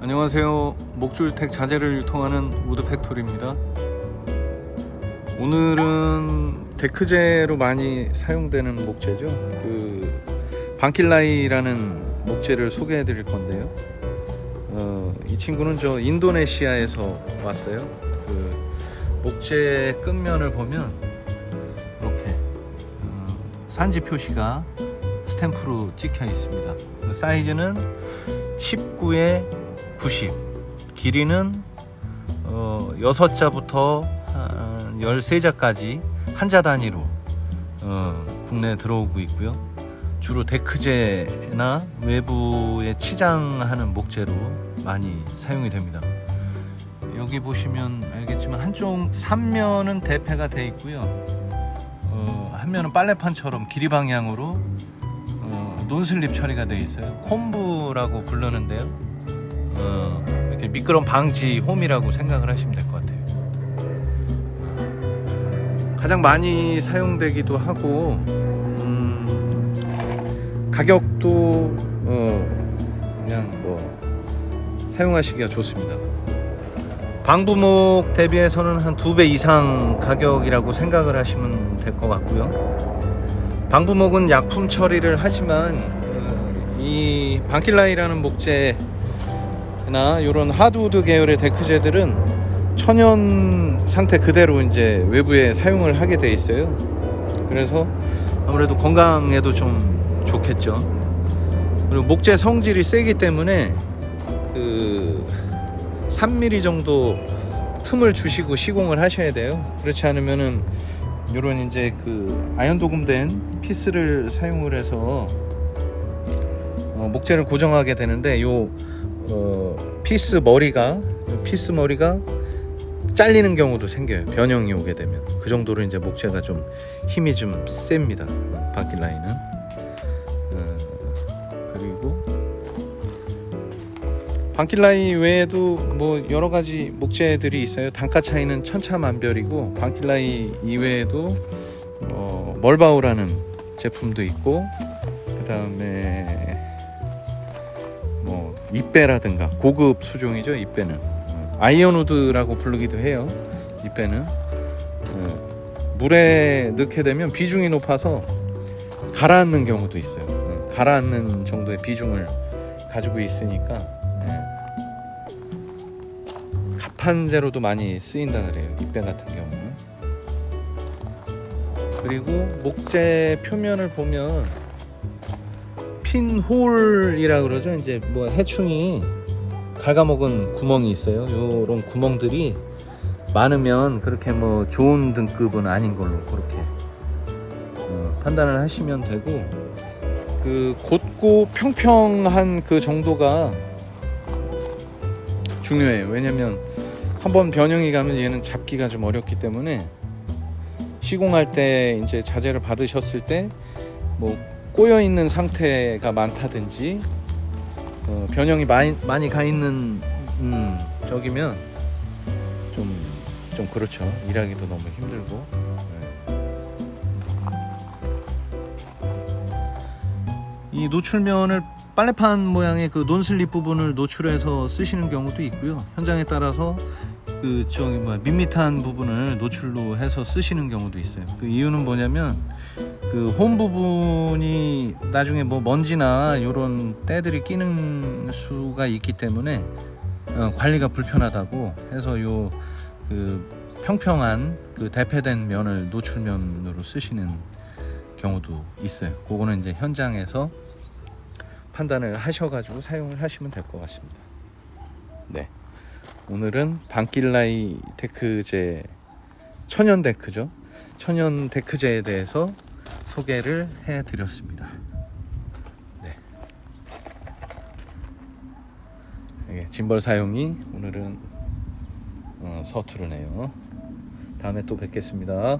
안녕하세요. 목줄택 자재를 유통하는 우드팩토리입니다. 오늘은 데크재로 많이 사용되는 목재죠. 그 방킬라이라는 목재를 소개해 드릴 건데요. 어, 이 친구는 저 인도네시아에서 왔어요. 그 목재 끝면을 보면 이렇게 어, 산지 표시가 스탬프로 찍혀 있습니다. 그 사이즈는 19에 90 길이는 어, 6자부터 한 13자까지 한자 단위로 어, 국내에 들어오고 있고요. 주로 데크재나 외부에 치장하는 목재로 많이 사용이 됩니다. 여기 보시면 알겠지만 한쪽 3면은 대패가 되어 있고요. 어, 한 면은 빨래판처럼 길이 방향으로 어, 논슬립 처리가 되어 있어요. 콤브라고 부르는데요 어, 이렇게 미끄럼 방지 홈이라고 생각을 하시면 될 것 같아요. 가장 많이 사용되기도 하고 음, 가격도 어, 그냥 뭐 사용하시기가 좋습니다. 방부목 대비해서는 한 두 배 이상 가격이라고 생각을 하시면 될 것 같고요. 방부목은 약품 처리를 하지만 어, 이 방킬라이라는 목재 나 이런 하드우드 계열의 데크재들은 천연 상태 그대로 이제 외부에 사용을 하게 돼 있어요. 그래서 아무래도 건강에도 좀 좋겠죠. 그리고 목재 성질이 세기 때문에 그 3mm 정도 틈을 주시고 시공을 하셔야 돼요. 그렇지 않으면은 이런 이제 그 아연 도금된 피스를 사용을 해서 어, 목재를 고정하게 되는데 요 어, 피스 머리가 피스 머리가 잘리는 경우도 생겨요. 변형이 오게 되면 그 정도로 이제 목재가 좀 힘이 좀 셉니다. 바퀴 라인은 어, 그리고 방킬라이 외에도 뭐 여러 가지 목재들이 있어요. 단가 차이는 천차만별이고 방킬라이 이외에도 어, 멀바우라는 제품도 있고 그 다음에 뭐 입배라든가 고급 수종이죠 어, 아이언우드라고 부르기도 해요 입배는. 어, 물에 넣게 되면 비중이 높아서 가라앉는 경우도 있어요. 어, 가라앉는 정도의 비중을 가지고 있으니까 예. 가판재로도 많이 쓰인다 그래요 입배 같은 경우는. 그리고 목재 표면을 보면 핀홀이라 그러죠. 이제 뭐 해충이 갉아먹은 구멍이 있어요. 요런 구멍들이 많으면 그렇게 뭐 좋은 등급은 아닌 걸로 그렇게 어, 판단을 하시면 되고 그 곧고 평평한 그 정도가 중요해요. 왜냐면 한번 변형이 가면 얘는 잡기가 좀 어렵기 때문에 시공할 때 이제 자재를 받으셨을 때뭐 꼬여 있는 상태가 많다든지 어, 변형이 많이 많이 가 있는 음, 저기면 좀 좀 그렇죠. 일하기도 너무 힘들고. 네. 이 노출면을 빨래판 모양의 그 논슬립 부분을 노출해서 쓰시는 경우도 있고요. 현장에 따라서 그 저기 뭐 밋밋한 부분을 노출로 해서 쓰시는 경우도 있어요. 그 이유는 뭐냐면 그 홈 부분이 나중에 뭐 먼지나 이런 때들이 끼는 수가 있기 때문에 어, 관리가 불편하다고 해서 요 그 평평한 그 대패된 면을 노출면으로 쓰시는 경우도 있어요. 그거는 이제 현장에서 판단을 하셔가지고 사용을 하시면 될 것 같습니다. 네, 오늘은 방길라이 데크제 천연 데크죠. 천연 데크제에 대해서 소개를 해드렸습니다. 네. 이게 짐벌 사용이 오늘은 어, 서투르네요. 다음에 또 뵙겠습니다.